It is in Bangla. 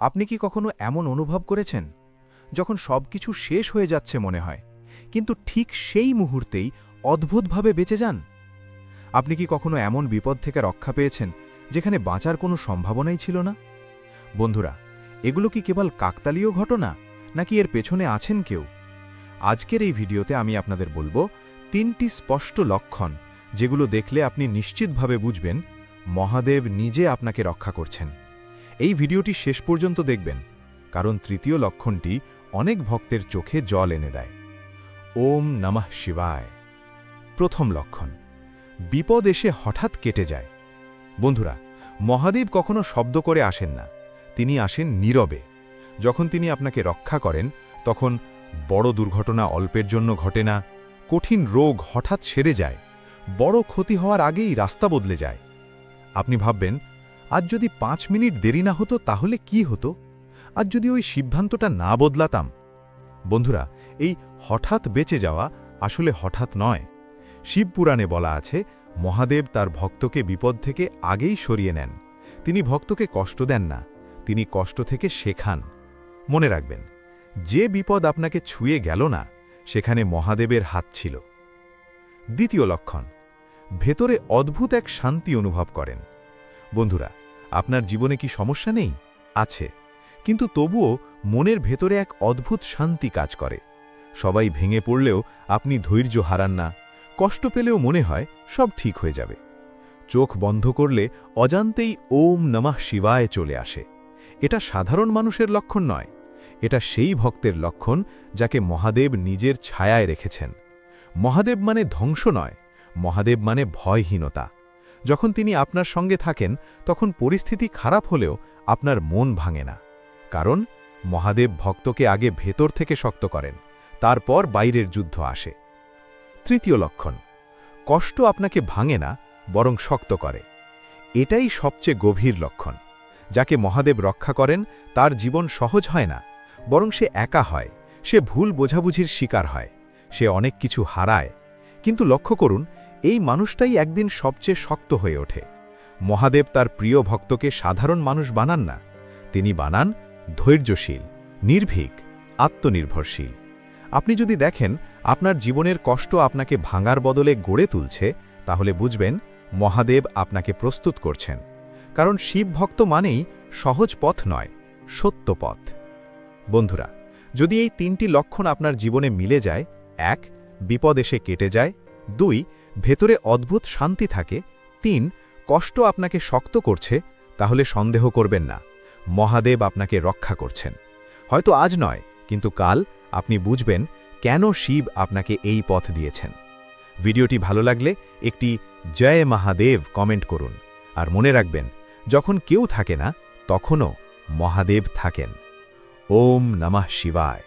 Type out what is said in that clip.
আপনি কি কখনো এমন অনুভব করেছেন? যখন সব কিছু শেষ হয়ে যাচ্ছে মনে হয়, কিন্তু ঠিক সেই মুহূর্তেই অদ্ভুতভাবে বেঁচে যান? আপনি কি কখনো এমন বিপদ থেকে রক্ষা পেয়েছেন, যেখানে বাঁচার কোনো সম্ভাবনাই ছিল না? বন্ধুরা, এগুলো কি কেবল কাকতালীয় ঘটনা, নাকি এর পেছনে আছেন কেউ? আজকের এই ভিডিওতে আমি আপনাদের বলব তিনটি স্পষ্ট লক্ষণ, যেগুলো দেখলে আপনি নিশ্চিতভাবে বুঝবেন মহাদেব নিজে আপনাকে রক্ষা করছেন। এই ভিডিওটি শেষ পর্যন্ত দেখবেন, কারণ তৃতীয় লক্ষণটি অনেক ভক্তের চোখে জল এনে দেয়। ওম নমঃ শিবায়। প্রথম লক্ষণ, বিপদ এসে হঠাৎ কেটে যায়। বন্ধুরা, মহাদেব কখনো শব্দ করে আসেন না। তিনি আসেন নীরবে। যখন তিনি আপনাকে রক্ষা করেন, তখন বড় দুর্ঘটনা অল্পের জন্য ঘটে না, কঠিন রোগ হঠাৎ সেরে যায়, বড় ক্ষতি হওয়ার আগেই রাস্তা বদলে যায়। আপনি ভাববেন আজ যদি পাঁচ মিনিট দেরি না হতো, তাহলে কি হতো? আজ যদি ওই সিদ্ধান্তটা না বদলাতাম। বন্ধুরা, এই হঠাৎ বেঁচে যাওয়া আসলে হঠাৎ নয়। শিবপুরাণে বলা আছে, মহাদেব তার ভক্তকে বিপদ থেকে আগেই সরিয়ে নেন। তিনি ভক্তকে কষ্ট দেন না, তিনি কষ্ট থেকে শেখান। মনে রাখবেন, যে বিপদ আপনাকে ছুঁয়ে গেল না, সেখানে মহাদেবের হাত ছিল। দ্বিতীয় লক্ষণ, ভেতরে অদ্ভুত এক শান্তি অনুভব করেন। বন্ধুরা আপনার জীবনে কি সমস্যা নেই? আছে। কিন্তু তবুও মনের ভেতরে এক অদ্ভুত শান্তি কাজ করে। সবাই ভেঙে পড়লেও আপনি ধৈর্য হারান না। কষ্ট পেলেও মনে হয় সব ঠিক হয়ে যাবে। চোখ বন্ধ করলে অজান্তেই ওম নমঃ শিবায় চলে আসে। এটা সাধারণ মানুষের লক্ষণ নয়। এটা সেই ভক্তের লক্ষণ যাকে মহাদেব নিজের ছায়ায় রেখেছেন। মহাদেব মানে ধ্বংস নয়। মহাদেব মানে ভয়হীনতা। যখন তিনি আপনার সঙ্গে থাকেন, তখন পরিস্থিতি খারাপ হলেও আপনার মন ভাঙে না। কারণ, মহাদেব ভক্তকে আগে ভেতর থেকে শক্ত করেন, তারপর বাইরের যুদ্ধ আসে। তৃতীয় লক্ষণ, কষ্ট আপনাকে ভাঙে না, বরং শক্ত করে। এটাই সবচেয়ে গভীর লক্ষণ, যাকে মহাদেব রক্ষা করেন, তার জীবন সহজ হয় না, বরং সে একা হয়, সে ভুল বোঝাবুঝির শিকার হয়, সে অনেক কিছু হারায়। কিন্তু লক্ষ্য করুন এই মানুষটাই একদিন সবচেয়ে শক্ত হয়ে ওঠে। মহাদেব তার প্রিয় ভক্তকে সাধারণ মানুষ বানান না। তিনি বানান ধৈর্যশীল, নির্ভীক, আত্মনির্ভরশীল। আপনি যদি দেখেন, আপনার জীবনের কষ্ট আপনাকে ভাঙার বদলে গড়ে তুলছে, তাহলে বুঝবেন মহাদেব আপনাকে প্রস্তুত করছেন। কারণ শিব ভক্ত মানেই সহজ পথ নয়, সত্য পথ। বন্ধুরা, যদি এই তিনটি লক্ষণ আপনার জীবনে মিলে যায়, এক, বিপদ এসে কেটে যায়, দুই ভেতরে অদ্ভুত শান্তি থাকে, তিন, কষ্ট আপনাকে শক্ত করছে, তাহলে সন্দেহ করবেন না। মহাদেব আপনাকে রক্ষা করছেন। হয়তো আজ নয়, কিন্তু কাল আপনি বুঝবেন কেন শিব আপনাকে এই পথ দিয়েছেন। ভিডিওটি ভালো লাগলে একটি জয় মহাদেব কমেন্ট করুন। আর মনে রাখবেন, যখন কেউ থাকে না, তখনও মহাদেব থাকেন। ওম নমঃ শিবায়।